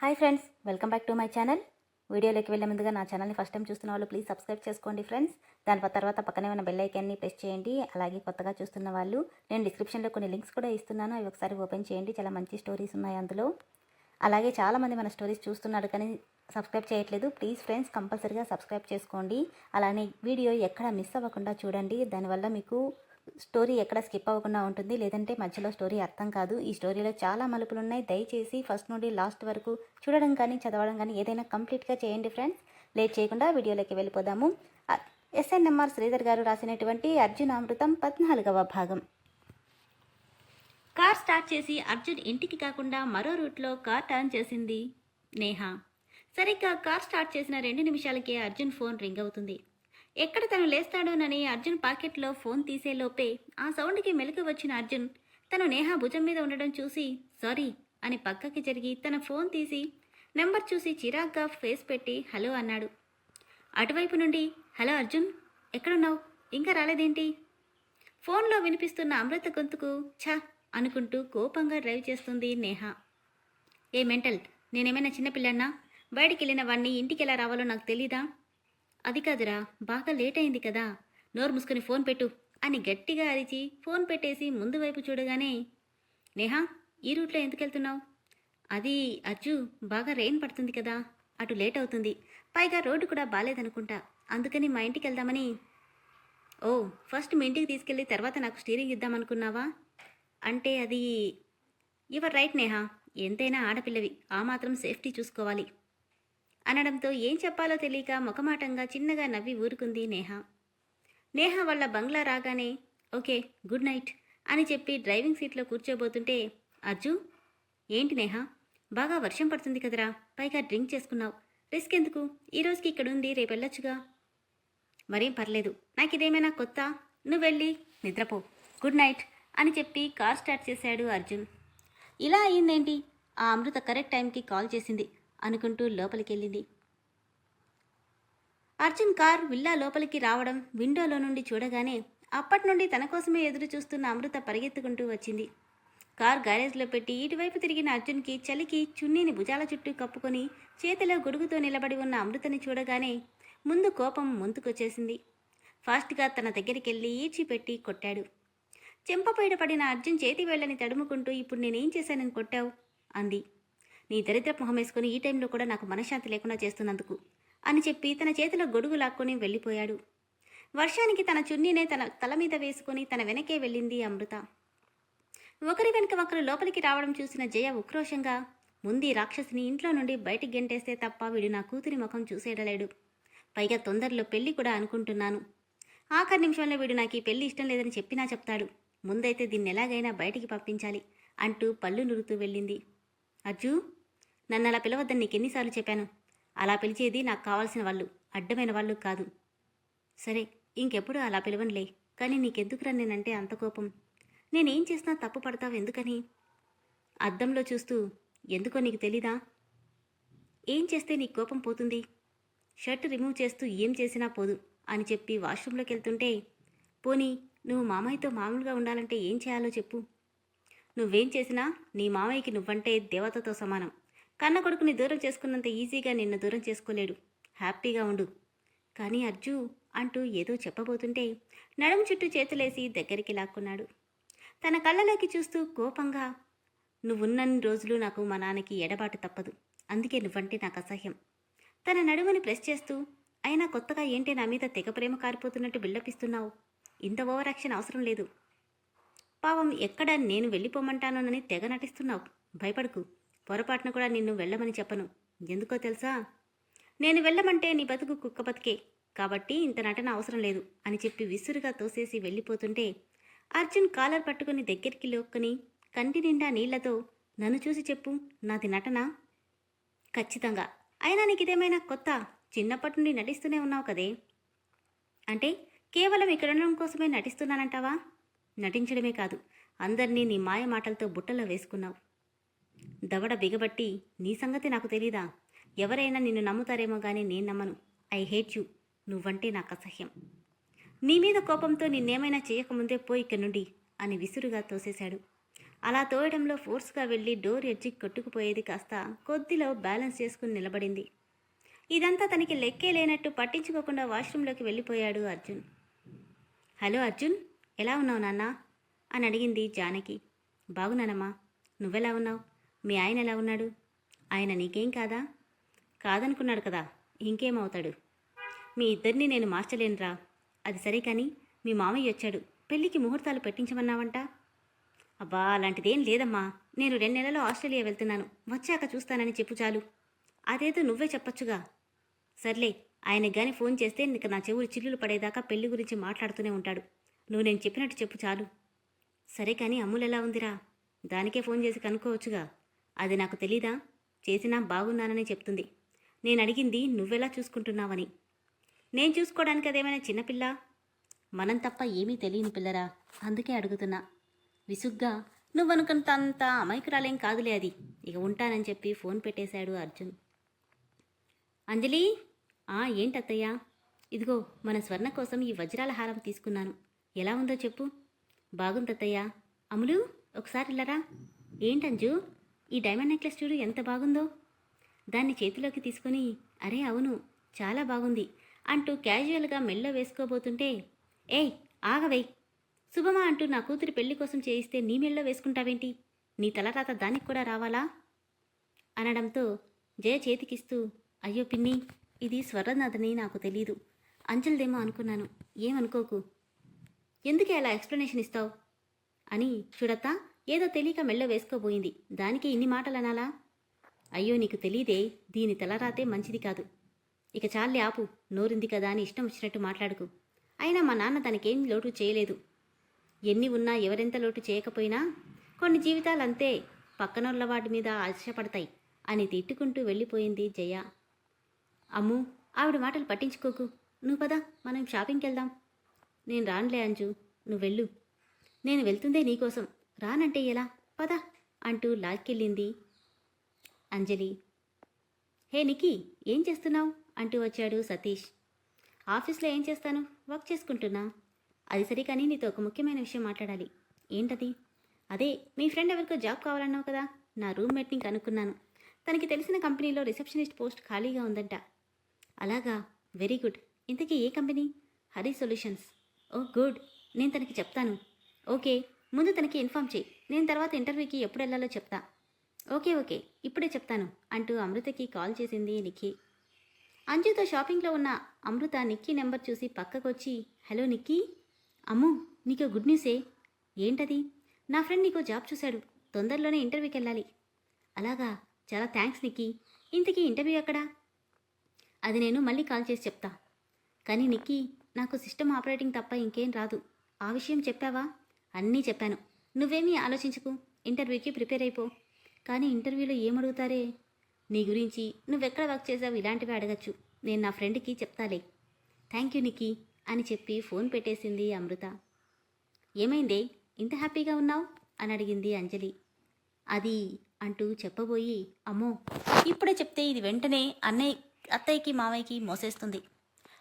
Hi friends welcome back to my channel. వీడియోలోకి వెళ్ళే ముందుగా నా ఛానల్ని ఫస్ట్ టైం చూస్తున్న వాళ్ళు ప్లీజ్ సబ్స్క్రైబ్ చేసుకోండి ఫ్రెండ్స్. దాని తర్వాత పక్కనే ఉన్న బెల్ ఐకాన్ని ప్రెస్ చేయండి. అలాగే కొత్తగా చూస్తున్న వాళ్ళు నేను డిస్క్రిప్షన్లో కొన్ని లింక్స్ కూడా ఇస్తున్నాను. అవి ఒకసారి ఓపెన్ చేయండి. చాలా మంచి స్టోరీస్ ఉన్నాయి అందులో. అలాగే చాలామంది మన స్టోరీస్ చూస్తున్నారు కానీ సబ్స్క్రైబ్ చేయట్లేదు. ప్లీజ్ ఫ్రెండ్స్ కంపల్సరీగా సబ్స్క్రైబ్ చేసుకోండి. అలానే వీడియో ఎక్కడ మిస్ అవ్వకుండా చూడండి. దానివల్ల మీకు స్టోరీ ఎక్కడ స్కిప్ అవ్వకుండా ఉంటుంది. లేదంటే మధ్యలో స్టోరీ అర్థం కాదు. ఈ స్టోరీలో చాలా మలుపులు ఉన్నాయి దయచేసి ఫస్ట్ నుండి లాస్ట్ వరకు చూడడం కానీ చదవడం కానీ ఏదైనా కంప్లీట్గా చేయండి ఫ్రెండ్స్. లేట్ చేయకుండా వీడియోలోకి వెళ్ళిపోదాము. ఎస్ఎన్ఎంఆర్ శ్రీధర్ గారు రాసినటువంటి అర్జున్ అమృతం పద్నాలుగవ భాగం. కార్ స్టార్ట్ చేసి అర్జున్ ఇంటికి కాకుండా మరో రూట్లో కార్ టర్న్ చేసింది నేహ. సరిగ్గా కార్ స్టార్ట్ చేసిన రెండు నిమిషాలకే అర్జున్ ఫోన్ రింగ్ అవుతుంది. ఎక్కడ తను లేస్తాడోనని అర్జున్ పాకెట్లో ఫోన్ తీసేలోపే ఆ సౌండ్కి మెలకు వచ్చిన అర్జున్ తను నేహా భుజం మీద ఉండడం చూసి సారీ అని పక్కకి జరిగి తన ఫోన్ తీసి నెంబర్ చూసి చిరాగ్గా ఫేస్ పెట్టి హలో అన్నాడు. అటువైపు నుండి హలో అర్జున్ ఎక్కడున్నావు? ఇంకా రాలేదేంటి? ఫోన్లో వినిపిస్తున్న అమృత గొంతుకు ఛ అనుకుంటూ కోపంగా డ్రైవ్ చేస్తుంది నేహ. ఏ మెంటల్ నేనేమైనా చిన్నపిల్లన్నా? బయటికి వెళ్ళిన వాడిని ఇంటికి ఎలా రావాలో నాకు తెలీదా? అది కాదురా బాగా లేట్ అయింది కదా. నోరు మూసుకొని ఫోన్ పెట్టు అని గట్టిగా అరిచి ఫోన్ పెట్టేసి ముందు వైపు చూడగానే నేహా ఈ రూట్లో ఎందుకు వెళ్తున్నావు? అది అజ్జు బాగా రెయిన్ పడుతుంది కదా. అటు లేట్ అవుతుంది. పైగా రోడ్డు కూడా బాగాలేదనుకుంటా అందుకని మా ఇంటికి వెళ్దామని. ఓ ఫస్ట్ మీ ఇంటికి తీసుకెళ్ళి తర్వాత నాకు స్టీరింగ్ ఇద్దామనుకున్నావా? అంటే అది యువర్ రైట్ నేహా. ఎంతైనా ఆడపిల్లవి. ఆ మాత్రం సేఫ్టీ చూసుకోవాలి. అనడంతో ఏం చెప్పాలో తెలియక ముఖమాటంగా చిన్నగా నవ్వి ఊరుకుంది నేహ. నేహ వాళ్ళ బంగ్లా రాగానే ఓకే గుడ్ నైట్ అని చెప్పి డ్రైవింగ్ సీట్లో కూర్చోబోతుంటే అర్జు ఏంటి నేహ? బాగా వర్షం పడుతుంది కదరా పైగా డ్రింక్ చేసుకున్నావు. రిస్క్ ఎందుకు? ఈ రోజుకి ఇక్కడ ఉంది రేపు వెళ్ళొచ్చుగా. మరేం పర్లేదు నాకు ఇదేమైనా కొత్త? నువ్వు వెళ్ళి నిద్రపో. గుడ్ నైట్ అని చెప్పి కార్ స్టార్ట్ చేశాడు అర్జున్. ఇలా అయిందేంటి? ఆ అమృత కరెక్ట్ టైంకి కాల్ చేసింది. అనుకుంటూ లోపలికెళ్ళింది. అర్జున్ కార్ విల్లా లోపలికి రావడం విండోలో నుండి చూడగానే అప్పటి నుండి తన కోసమే ఎదురు చూస్తున్న అమృత పరిగెత్తుకుంటూ వచ్చింది. కార్ గ్యారేజ్లో పెట్టి ఇటువైపు తిరిగిన అర్జున్కి చలికి చున్నీని భుజాల చుట్టూ కప్పుకొని చేతిలో గొడుగుతో నిలబడి ఉన్న అమృతని చూడగానే ముందు కోపం ముందుకొచ్చేసింది. ఫాస్ట్గా తన దగ్గరికి వెళ్ళి కొట్టాడు. చెంపపైడ పడిన అర్జున్ చేతి వేళ్ళని తడుముకుంటూ ఇప్పుడు నేనేం చేశానని కొట్టావు? అంది. నీ దరిద్ర మొహం వేసుకుని ఈ టైంలో కూడా నాకు మనశ్శాంతి లేకుండా చేస్తున్నందుకు అని చెప్పి తన చేతిలో గొడుగు లాక్కొని వెళ్ళిపోయాడు. వర్షానికి తన చున్నీనే తన తల మీద వేసుకుని తన వెనకే వెళ్ళింది అమృత. ఒకరి వెనుక ఒకరు లోపలికి రావడం చూసిన జయ ఉక్రోషంగా ముందు రాక్షసిని ఇంట్లో నుండి బయటికి గెంటేస్తే తప్ప వీడు నా కూతురి ముఖం చూసేయడలేడు పైగా తొందరలో పెళ్ళి కూడా అనుకుంటున్నాను. ఆఖరి నిమిషంలో వీడు నాకు ఈ పెళ్ళి ఇష్టం లేదని చెప్పినా చెప్తాడు. ముందైతే దీన్ని ఎలాగైనా బయటికి పంపించాలి అంటూ పళ్ళు నురుతూ వెళ్ళింది. అర్జు నన్ను అలా పిలవద్దని నీకెన్నిసార్లు చెప్పాను. అలా పిలిచేది నాకు కావాల్సిన వాళ్ళు అడ్డమైన వాళ్ళు కాదు. సరే ఇంకెప్పుడు అలా పిలవనులే కానీ నీకెందుకురా నేనంటే అంత కోపం? నేనేం చేసినా తప్పు పడతావు ఎందుకని? అద్దంలో చూస్తూ ఎందుకో నీకు తెలీదా? ఏం చేస్తే నీ కోపం పోతుంది? షర్ట్ రిమూవ్ చేస్తూ ఏం చేసినా పోదు అని చెప్పి వాష్రూమ్లోకి వెళ్తుంటే పోనీ నువ్వు మామయ్యతో మామూలుగా ఉండాలంటే ఏం చేయాలో చెప్పు. నువ్వేం చేసినా నీ మామయ్యకి నువ్వంటే దేవతతో సమానం. కన్న కొడుకుని దూరం చేసుకున్నంత ఈజీగా నిన్ను దూరం చేసుకోలేడు. హ్యాపీగా ఉండు. కానీ అర్జు అంటూ ఏదో చెప్పబోతుంటే నడుము చుట్టూ చేతులేసి దగ్గరికి లాక్కున్నాడు. తన కళ్ళలోకి చూస్తూ కోపంగా నువ్వున్నన్ని రోజులు నాకు మా నాన్నకి ఎడబాటు తప్పదు. అందుకే నువ్వంటే నాకు అసహ్యం. తన నడుముని ప్రెస్ చేస్తూ అయినా కొత్తగా ఏంటి నా మీద తెగ ప్రేమ కారిపోతున్నట్టు బిల్డపిస్తున్నావు? ఇంత ఓవర్ యాక్షన్ అవసరం లేదు. పావం ఎక్కడ నేను వెళ్ళిపోమంటానోనని తెగ నటిస్తున్నావు. భయపడకు. పొరపాటున కూడా నిన్ను వెళ్ళమని చెప్పను. ఎందుకో తెలుసా? నేను వెళ్ళమంటే నీ బతుకు కుక్క బతికే. కాబట్టి ఇంత నటన అవసరం లేదు అని చెప్పి విసురుగా తోసేసి వెళ్ళిపోతుంటే అర్జున్ కాలర్ పట్టుకుని దగ్గరికి లోక్కుని కంటి నిండా నీళ్ళతో నన్ను చూసి చెప్పు నాది నటన? ఖచ్చితంగా. అయినా నీకు ఇదేమైనా కొత్త చిన్నప్పటి నుండి నటిస్తూనే ఉన్నావు కదే. అంటే కేవలం ఇక్కడ ఉండడం కోసమే నటిస్తున్నానంటావా? నటించడమే కాదు అందరినీ నీ మాయ మాటలతో బుట్టలో వేసుకున్నావు. దవడ బిగబట్టి నీ సంగతి నాకు తెలీదా? ఎవరైనా నిన్ను నమ్ముతారేమో కానీ నేను నమ్మను. I hate you. నువ్వంటే నాకు అసహ్యం. నీ మీద కోపంతో నిన్నేమైనా చేయకముందే పోయి ఇక్కడి నుండి అని విసురుగా తోసేశాడు. అలా తోయడంలో ఫోర్స్గా వెళ్ళి డోర్ ఎడ్జి కొట్టుకుపోయేది కాస్త కొద్దిలో బ్యాలెన్స్ చేసుకుని నిలబడింది. ఇదంతా తనకి లెక్కే లేనట్టు పట్టించుకోకుండా వాష్రూంలోకి వెళ్ళిపోయాడు అర్జున్. హలో అర్జున్ ఎలా ఉన్నావు నాన్న? అని అడిగింది జానకి. బాగున్నానమ్మా. నువ్వెలా ఉన్నావు? మీ ఆయన ఎలా ఉన్నాడు? ఆయన నీకేం కాదా? కాదనుకున్నాడు కదా ఇంకేమవుతాడు? మీ ఇద్దరిని నేను మార్చలేనురా. అది సరే కానీ మీ మామయ్య వచ్చాడు పెళ్ళికి ముహూర్తాలు పెట్టించమన్నావంట? అబ్బా అలాంటిదేం లేదమ్మా. నేను రెండు నెలలు ఆస్ట్రేలియా వెళ్తున్నాను వచ్చాక చూస్తానని చెప్పు చాలు. అదేదో నువ్వే చెప్పొచ్చుగా. సర్లే ఆయనకు కానీ ఫోన్ చేస్తే నీకు నా చెవులు చిల్లులు పడేదాకా పెళ్ళి గురించి మాట్లాడుతూనే ఉంటాడు. నువ్వు నేను చెప్పినట్టు చెప్పు చాలు. సరే కానీ అమ్ములు ఎలా ఉందిరా? దానికే ఫోన్ చేసి కనుక్కోవచ్చుగా. అది నాకు తెలీదా? చేసినా బాగున్నానని చెప్తుంది. నేను అడిగింది నువ్వెలా చూసుకుంటున్నావని? నేను చూసుకోవడానికి అదేమైనా చిన్నపిల్ల మనం తప్ప ఏమీ తెలియని పిల్లరా? అందుకే అడుగుతున్నా. విసుగ్గా నువ్వనుకున్నంత అంత అమాయకురాలేం కాదులే అది. ఇక ఉంటానని చెప్పి ఫోన్ పెట్టేశాడు అర్జున్. అంజలి? ఆ ఏంటత్తయ్యా? ఇదిగో మన స్వర్ణ కోసం ఈ వజ్రాల హారం తీసుకున్నాను. ఎలా ఉందో చెప్పు. బాగుందత్తయ్యా. అములు ఒకసారి ఇల్లరా? ఏంటంజు? ఈ డైమండ్ నెక్లెస్ చూడు ఎంత బాగుందో. దాన్ని చేతిలోకి తీసుకొని అరే అవును చాలా బాగుంది అంటూ క్యాజువల్గా మెల్ల వేసుకోబోతుంటే ఏయ్ ఆగవై. శుభమా అంటూ నా కూతురి పెళ్ళి కోసం చేయిస్తే నీ మెళ్ళో వేసుకుంటావేంటి? నీ తలరాత దానికి కూడా రావాలా? అనడంతో జయ చేతికిస్తూ అయ్యో పిన్ని ఇది స్వర్ణనాథని నాకు తెలీదు. అంజలిదేమో అనుకున్నాను. ఏమనుకోకు? ఎందుకే అలా ఎక్స్ప్లెనేషన్ ఇస్తావు? అని చూడత్తా ఏదో తెలియక మెళ్ళ వేసుకోబోయింది. దానికి ఇన్ని మాటలు అనాలా అయ్యో నీకు తెలియదే దీని తలరాతే మంచిది కాదు. ఇక చాలే ఆపు నోరింది కదా అని ఇష్టం వచ్చినట్టు మాట్లాడుకు. అయినా మా నాన్న తనకేం లోటు చేయలేదు. ఎన్ని ఉన్నా ఎవరెంత లోటు చేయకపోయినా కొన్ని జీవితాలు అంతే పక్కనోళ్ళ వాటి మీద ఆశపడతాయి అని తిట్టుకుంటూ వెళ్ళిపోయింది జయ. అమ్ము ఆవిడ మాటలు పట్టించుకోకు. నువ్వు పదా మనం షాపింగ్కి వెళ్దాం నేను రానులే అంజు నువ్వు వెళ్ళు నేను వెళ్తుందే నీకోసం. రానంటే ఎలా? పద అంటూ లాక్కెళ్ళింది. అంజలి. హే నికి ఏం చేస్తున్నావు? అంటూ వచ్చాడు సతీష్. ఆఫీస్లో ఏం చేస్తాను? వర్క్ చేసుకుంటున్నా. అది సరే కానీ నీతో ఒక ముఖ్యమైన విషయం మాట్లాడాలి. ఏంటది? అదే మీ ఫ్రెండ్ ఎవరికో జాబ్ కావాలన్నావు కదా? నా రూమ్మేట్ని కనుక్కున్నాను. తనకి తెలిసిన కంపెనీలో రిసెప్షనిస్ట్ పోస్ట్ ఖాళీగా ఉందంట. అలాగా? Very good. ఇంతకీ ఏ company? Hari solutions. Oh good. నేను తనకి చెప్తాను. ఓకే. ముందు తనకి ఇన్ఫామ్ చేయి. నేను తర్వాత ఇంటర్వ్యూకి ఎప్పుడు వెళ్ళాలో చెప్తా. ఓకే ఓకే ఇప్పుడే చెప్తాను అంటూ అమృతకి కాల్ చేసింది నిక్కీ అంజుతో షాపింగ్లో ఉన్న అమృత నిక్కీ నెంబర్ చూసి పక్కకొచ్చి హలో నిక్కీ అమ్ము నీకు గుడ్ న్యూసే. ఏంటది? నా ఫ్రెండ్ నీకు జాబ్ చూశాడు తొందరలోనే ఇంటర్వ్యూకి వెళ్ళాలి. అలాగా చాలా థ్యాంక్స్ నిక్కీ ఇంతకీ ఇంటర్వ్యూ ఎక్కడా? అది నేను మళ్ళీ కాల్ చేసి చెప్తా. కానీ నిక్కీ నాకు సిస్టమ్ ఆపరేటింగ్ తప్ప ఇంకేం రాదు. ఆ విషయం చెప్పావా? అన్నీ చెప్పాను. నువ్వేమీ ఆలోచించకు. ఇంటర్వ్యూకి ప్రిపేర్ అయిపో. కానీ ఇంటర్వ్యూలో ఏమడుగుతారే? నీ గురించి నువ్వెక్కడ వర్క్ చేసావు ఇలాంటివి అడగచ్చు. నేను నా ఫ్రెండ్కి చెప్తాలే. థ్యాంక్ యూ నిక్కీ అని చెప్పి ఫోన్ పెట్టేసింది అమృత. ఏమైందే? ఇంత హ్యాపీగా ఉన్నావు? అని అడిగింది అంజలి. అది అంటూ చెప్పబోయి అమ్మో! ఇప్పుడే చెప్తే ఇది వెంటనే అన్నయ్య అత్తయ్యకి మావయ్యకి మోసేస్తుంది.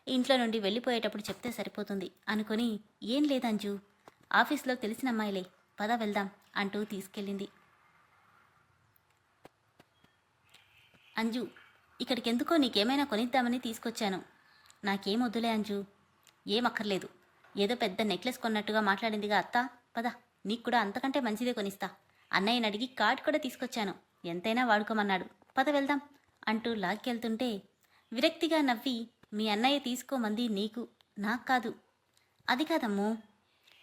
ఇంట్లో నుండి వెళ్ళిపోయేటప్పుడు చెప్తే సరిపోతుంది అనుకొని ఏం లేదంజు ఆఫీస్లో తెలిసిన అమ్మాయిలే పద వెళ్దాం అంటూ తీసుకెళ్ళింది. అంజు ఇక్కడికెందుకో నీకేమైనా కొనిద్దామని తీసుకొచ్చాను. నాకేం వద్దులే అంజు ఏమక్కర్లేదు. ఏదో పెద్ద నెక్లెస్ కొన్నట్టుగా మాట్లాడిందిగా అత్త పద నీకు కూడా అంతకంటే మంచిదే కొనిస్తా. అన్నయ్యని అడిగి కార్డ్ కూడా తీసుకొచ్చాను. ఎంతైనా వాడుకోమన్నాడు. పద వెళ్దాం అంటూ లాక్కెళ్తుంటే విరక్తిగా నవ్వి మీ అన్నయ్య తీసుకోమంది నీకు నాకు కాదు అది కాదమ్ము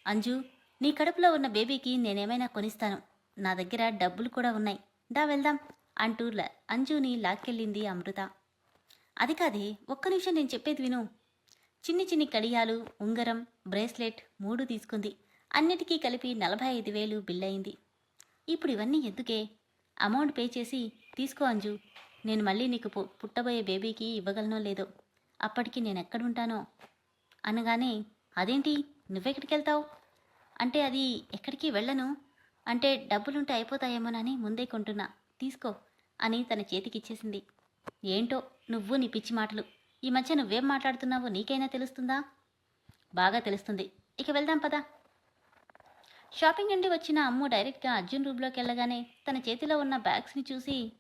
అంజు నీ కడుపులో ఉన్న బేబీకి నేనేమైనా కొనిస్తాను. నా దగ్గర డబ్బులు కూడా ఉన్నాయి. దా వెళ్దాం అంటూ అంజుని లాక్కెళ్ళింది అమృత. అది కాదే ఒక్క నిమిషం నేను చెప్పేది విను. చిన్ని చిన్ని కడియాలు ఉంగరం బ్రేస్లెట్ మూడు తీసుకుంది. అన్నిటికీ కలిపి నలభై ఐదు వేలు బిల్ అయింది ఇప్పుడు ఇవన్నీ ఎందుకే? అమౌంట్ పే చేసి తీసుకో అంజు. నేను మళ్ళీ నీకు పు- పుట్టబోయే బేబీకి ఇవ్వగలనో లేదో. అప్పటికి నేను ఎక్కడుంటానో అనగానే అదేంటి? నువ్వెక్కడికి వెళ్తావు అంటే అది ఎక్కడికి వెళ్ళను? అంటే డబ్బులుంటే అయిపోతాయేమోనని ముందే కొంటున్నా. తీసుకో అని తన చేతికిచ్చేసింది. ఏంటో నువ్వు నీ పిచ్చి మాటలు. ఈ మధ్య నువ్వేం మాట్లాడుతున్నావో నీకైనా తెలుస్తుందా? బాగా తెలుస్తుంది. ఇక వెళ్దాం పదా. షాపింగ్ నుండి వచ్చిన అమ్ము డైరెక్ట్గా అర్జున్ రూమ్లోకి వెళ్ళగానే తన చేతిలో ఉన్న బ్యాగ్స్ని చూసి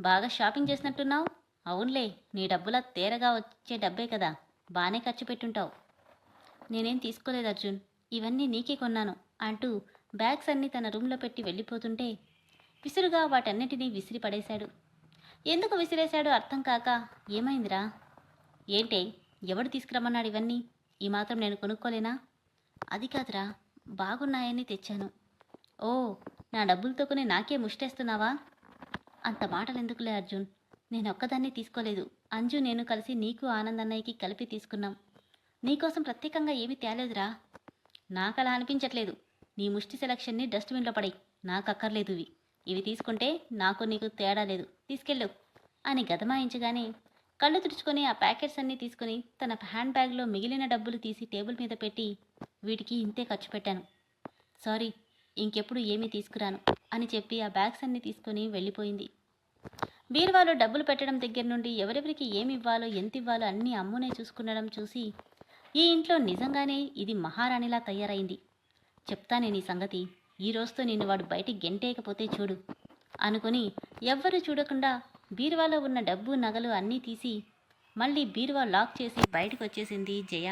బాగా షాపింగ్ చేసినట్టున్నావు? అవునులే నీ డబ్బులా తేరగా వచ్చే డబ్బే కదా. బాగానే ఖర్చు పెట్టుంటావు. నేనేం తీసుకోలేదు అర్జున్. ఇవన్నీ నీకే కొన్నాను అంటూ బ్యాగ్స్ అన్నీ తన రూమ్లో పెట్టి వెళ్ళిపోతుంటే విసురుగా వాటన్నిటినీ విసిరి పడేశాడు. ఎందుకు విసిరేశాడో అర్థం కాక ఏమైందిరా? ఏంటే ఎవడు తీసుకురమ్మన్నాడు ఇవన్నీ? ఈ మాత్రం నేను కొనుక్కోలేనా? అది కాదురా బాగున్నాయని తెచ్చాను. ఓ నా డబ్బులతో కొని నాకే ముష్టేస్తున్నావా? అంత మాటలు ఎందుకులే అర్జున్. నేను ఒక్కదాన్ని తీసుకోలేదు. అంజు నేను కలిసి నీకు ఆనందన్నయ్యకి కలిపి తీసుకున్నాం. నీకోసం ప్రత్యేకంగా ఏమీ తేలేదురా. నాకు అలా అనిపించట్లేదు. నీ ముష్టి సెలక్షన్ని డస్ట్బిన్లో పడై నాకు అక్కర్లేదు ఇవి. ఇవి తీసుకుంటే నాకు నీకు తేడా లేదు. తీసుకెళ్ళు. అని గదమాయించగానే కళ్ళు తుడుచుకొని ఆ ప్యాకెట్స్ అన్నీ తీసుకొని తన హ్యాండ్ బ్యాగ్లో మిగిలిన డబ్బులు తీసి టేబుల్ మీద పెట్టి వీటికి ఇంతే ఖర్చు పెట్టాను. సారీ ఇంకెప్పుడు ఏమీ తీసుకురాను అని చెప్పి ఆ బ్యాగ్స్ అన్నీ తీసుకొని వెళ్ళిపోయింది. బీరువాలో డబ్బులు పెట్టడం దగ్గర నుండి ఎవరెవరికి ఏమి ఇవ్వాలో ఎంత ఇవ్వాలో అన్నీ అమ్మునే చూసుకునడం చూసి ఈ ఇంట్లో నిజంగానే ఇది మహారాణిలా తయారైంది. చెప్తానే నీ సంగతి. ఈ రోజుతో నిన్ను వాడు బయటికి గెంటేయకపోతే చూడు. అనుకుని ఎవ్వరూ చూడకుండా బీరువాలో ఉన్న డబ్బు నగలు అన్నీ తీసి మళ్ళీ బీరువా లాక్ చేసి బయటకు వచ్చేసింది జయ.